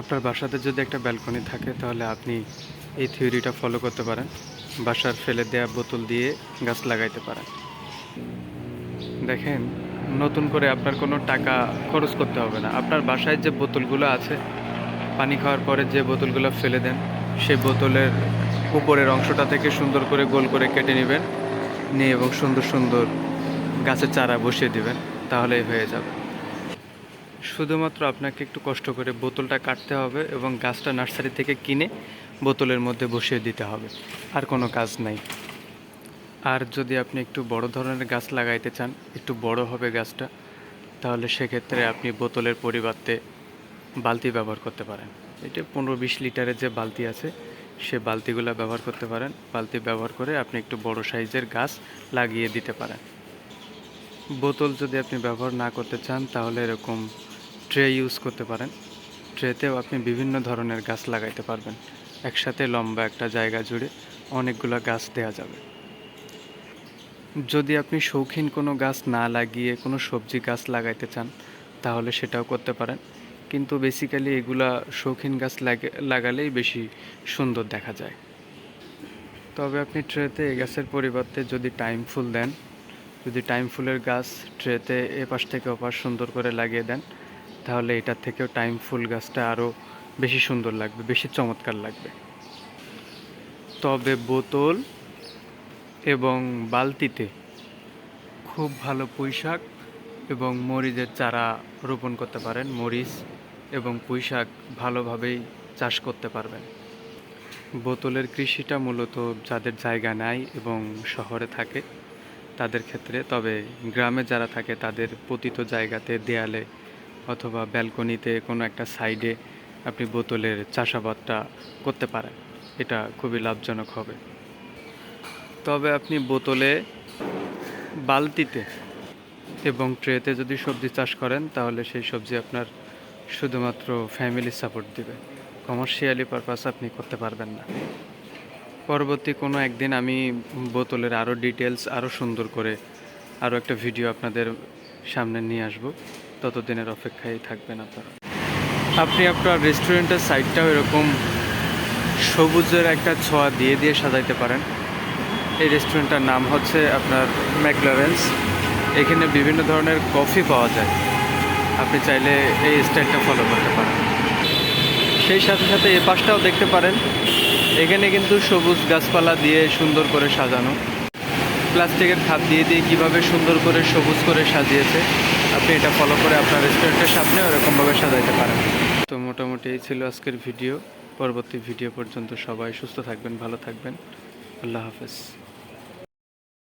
আপনার বাসাতে যদি একটা ব্যালকনি থাকে, তাহলে আপনি এই থিওরিটা ফলো করতে পারেন। বাসার ফেলে দেয়া বোতল দিয়ে গাছ লাগাইতে পারেন। দেখেন, নতুন করে আপনার কোনো টাকা খরচ করতে হবে না। আপনার বাসায় যে বোতলগুলো আছে, পানি খাওয়ার পরে যে বোতলগুলো ফেলে দেন সেই বোতলের উপরের অংশটা থেকে সুন্দর করে গোল করে কেটে নেবেন। নিয়ে এবং সুন্দর সুন্দর গাছের চারা বসিয়ে দিবেন, তাহলেই হয়ে যাবে। শুধুমাত্র আপনাকে একটু কষ্ট করে বোতলটা কাটতে হবে এবং গাছটা নার্সারি থেকে কিনে বোতলের মধ্যে বসিয়ে দিতে হবে। আর কোনো কাজ নাই। আর যদি আপনি একটু বড় ধরনের গাছ লাগাইতে চান, একটু বড় হবে গাছটা, তাহলে সেক্ষেত্রে আপনি বোতলের পরিবর্তে বালতি ব্যবহার করতে পারেন। এটা পনেরো বিশ লিটারের যে বালতি আছে, সে বালতিগুলো ব্যবহার করতে পারেন। বালতি ব্যবহার করে আপনি একটু বড় সাইজের গাছ লাগিয়ে দিতে পারেন। বোতল যদি আপনি ব্যবহার না করতে চান, তাহলে এরকম ট্রে ইউজ করতে পারেন। ট্রেতেও আপনি বিভিন্ন ধরনের গাছ লাগাইতে পারবেন। একসাথে লম্বা একটা জায়গা জুড়ে অনেকগুলো গাছ দেওয়া যাবে। যদি আপনি শৌখিন কোনো গাছ না লাগিয়ে কোনো সবজি গাছ লাগাইতে চান, তাহলে সেটাও করতে পারেন। কিন্তু বেসিক্যালি এগুলা শৌখিন গাছ লাগে, লাগালেই বেশি সুন্দর দেখা যায়। তবে আপনি ট্রেতে এ গাছের পরিবর্তে যদি টাইম ফুল দেন, যদি টাইম ফুলের গাছ ট্রেতে এ পাশ থেকে ওপাশ সুন্দর করে লাগিয়ে দেন তাহলে এটার থেকেও টাইম ফুল গাছটা আরও বেশি সুন্দর লাগবে, বেশি চমৎকার লাগবে। তবে বোতল এবং বালতিতে খুব ভালো পুঁইশাক এবং মরিচের চারা রোপণ করতে পারেন, মরিচ এবং পুঁইশাক ভালোভাবেই চাষ করতে পারবেন। বোতলের কৃষিটা মূলত যাদের জায়গা নাই এবং শহরে থাকে, তাদের ক্ষেত্রে, তবে গ্রামে যারা থাকে, তাদের পতিত জায়গাতে দেয়ালে অথবা ব্যালকনিতে কোনো একটা সাইডে আপনি বোতলের চাষাবাদটা করতে পারেন। এটা খুবই লাভজনক হবে। তবে আপনি বোতলে বালতিতে এবং ট্রেতে যদি সবজি চাষ করেন, তাহলে সেই সবজি আপনার শুধুমাত্র ফ্যামিলি সাপোর্ট দিবে। কমার্শিয়ালি পারপাস আপনি করতে পারবেন না। পরবর্তী কোনো একদিন আমি বোতলের আরও ডিটেলস আরও সুন্দর করে আরও একটা ভিডিও আপনাদের সামনে নিয়ে আসব। ততদিনের অপেক্ষায় থাকবেন আপনারা। আপনি আপনার রেস্টুরেন্টের সাইডটাও এরকম সবুজের একটা ছোঁয়া দিয়ে দিয়ে সাজাইতে পারেন। এই রেস্টুরেন্টটার নাম হচ্ছে আপনার ম্যাকলারেন্স এখানে বিভিন্ন ধরনের কফি পাওয়া যায়। আপনি চাইলে এই স্টাইলটা ফলো করতে পারেন। সেই সাথে সাথে এ পাশটাও দেখতে পারেন। এখানে কিন্তু সবুজ গাছপালা দিয়ে সুন্দর করে সাজানো। প্লাস্টিকের খাপ দিয়ে দিয়ে কীভাবে সুন্দর করে সবুজ করে সাজিয়েছে, আপনি এটা ফলো করে আপনার রেস্টুরেন্টের সামনে ওরকমভাবে সাজাইতে পারেন। তো মোটামুটি এই ছিল আজকের ভিডিও পরবর্তী ভিডিও পর্যন্ত সবাই সুস্থ থাকবেন, ভালো থাকবেন। আল্লাহ হাফেজ।